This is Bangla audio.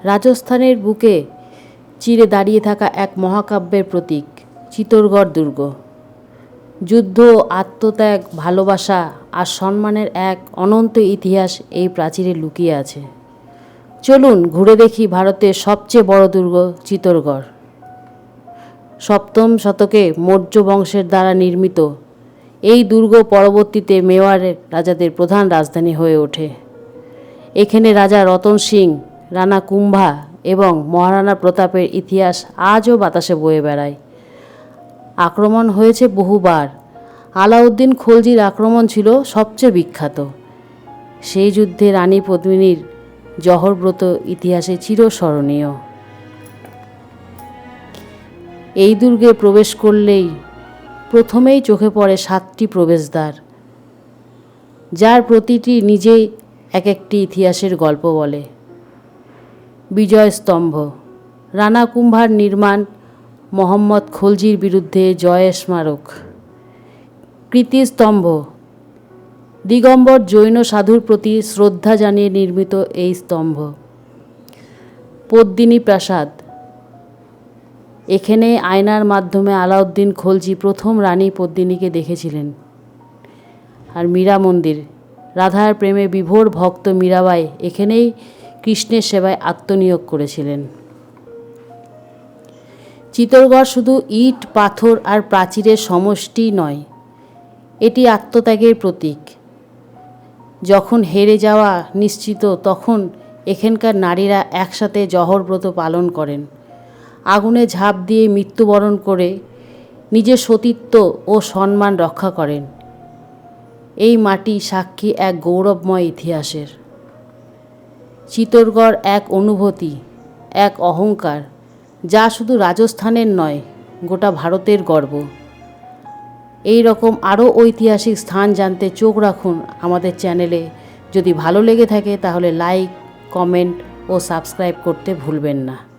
রাজস্থানের বুকে চিরে দাঁড়িয়ে থাকা এক মহাকাব্যের প্রতীক, চিত্তরগড় দুর্গ। যুদ্ধ, আত্মত্যাগ, ভালোবাসা আর সম্মানের এক অনন্ত ইতিহাস এই প্রাচীরে লুকিয়ে আছে। চলুন ঘুরে দেখি ভারতের সবচেয়ে বড় দুর্গ, চিত্তরগড়। সপ্তম শতকে মৌর্য বংশের দ্বারা নির্মিত, এই দুর্গ পরবর্তীতে মেওয়ারের রাজাদের প্রধান রাজধানী হয়ে ওঠে। এখানে রাজা রতন সিং, রানা কুম্ভা এবং মহারানা প্রতাপের ইতিহাস আজও বাতাসে বয়ে বেড়ায়। আক্রমণ হয়েছে বহুবার। আলাউদ্দিন খলজির আক্রমণ ছিল সবচেয়ে বিখ্যাত। সেই যুদ্ধে রানী পদ্মিনীর জহরব্রত ইতিহাসে চিরস্মরণীয়। এই দুর্গে প্রবেশ করলেই প্রথমেই চোখে পড়ে সাতটি প্রবেশদ্বার, যার প্রতিটি নিজেই এক একটি ইতিহাসের গল্প বলে। বিজয় স্তম্ভ। রানা কুম্ভার নির্মাণ মোহাম্মদ খলজির বিরুদ্ধে জয় স্মারক। কীর্তিস্তম্ভ দিগম্বর জৈন সাধুর প্রতি শ্রদ্ধা জানিয়ে নির্মিত এই স্তম্ভ। পদ্মিনী প্রাসাদ। এখানে আয়নার মাধ্যমে আলাউদ্দিন খলজি প্রথম রানী পদ্মিনীকে দেখেছিলেন। আর মীরা মন্দির। রাধার প্রেমে বিভোর ভক্ত মীরাবাই এখানেই কৃষ্ণের সেবায় আত্মনিয়োগ করেছিলেন। চিতরগড় শুধু ইট, পাথর আর প্রাচীরের সমষ্টি নয়, এটি আত্মত্যাগের প্রতীক। যখন হেরে যাওয়া নিশ্চিত, তখন এখানকার নারীরা একসাথে জহরব্রত পালন করেন। আগুনে ঝাঁপ দিয়ে মৃত্যুবরণ করে নিজের সতীত্ব ও সম্মান রক্ষা করেন। এই মাটি সাক্ষী এক গৌরবময় ইতিহাসের। চিতরগড় এক অনুভূতি, এক অহংকার, যা শুধু রাজস্থানের নয়, গোটা ভারতের গর্ব। এই রকম আরও ঐতিহাসিক স্থান জানতে চোখ রাখুন আমাদের চ্যানেলে। যদি ভালো লেগে থাকে তাহলে লাইক, কমেন্ট ও সাবস্ক্রাইব করতে ভুলবেন না।